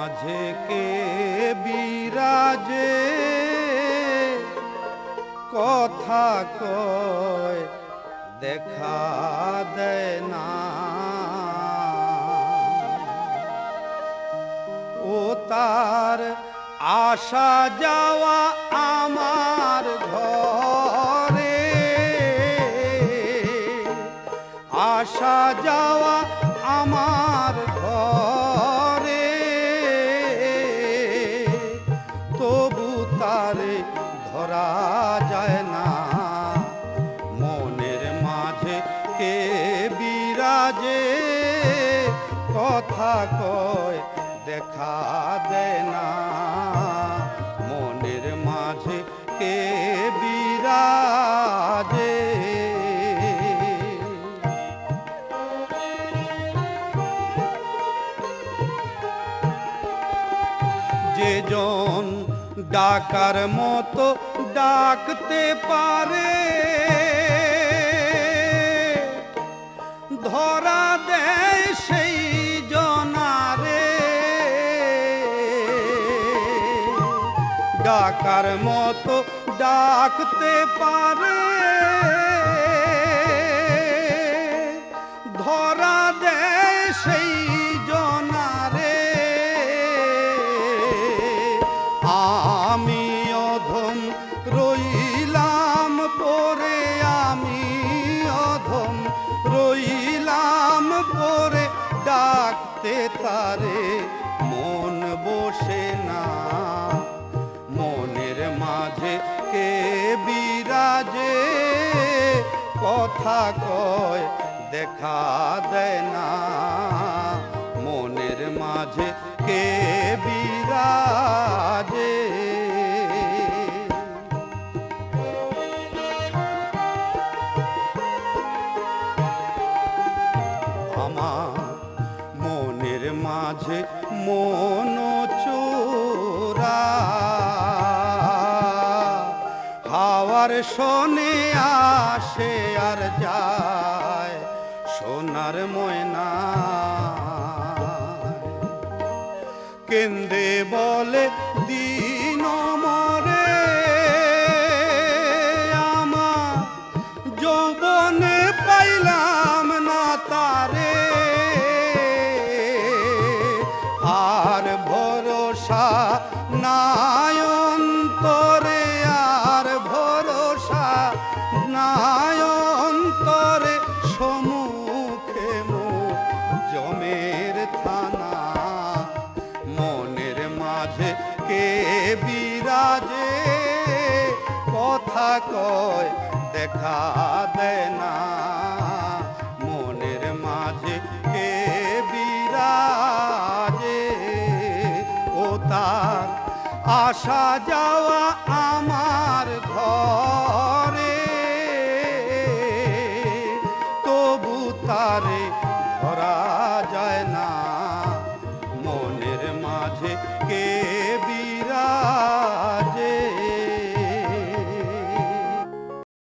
মাঝে কে বিরাজে? কথা কয়, দেখা দেয় না। ও তার আসা যাওয়া আমার ঘরে। আসা যাওয়া ধরা যায় না। মনের মাঝে কে বিরাজে, কথা কয় দেখা দেয় না। মনের মাঝে কে বিরাজে। যে জন ডাকার মতো ডাকতে পারে। ধরা দেয় সেই জনারে। ডাকার মতো ডাকতে পারে। ধরা পরে ডাকতে তারে মন বসে না। মনের মাঝে কে বিরাজে, কথা কয় দেখা দেয় না। মনের মাঝে কে বিরাজে আমার মনের মাঝে মন চোরা। হাওয়ার শোনে আসে আর যায় সোনার ময়না। কেন্দ্রে বলে নায়ন্তরে আর ভরসা সমুখে মুখ, জমের থানা, মনের মাঝে কে বিরাজে, কথা কয়, দেখা দেয় তার আসা যাওয়া আমার ঘরে। তবু তারে ধরা যায় না মনের মাঝে কে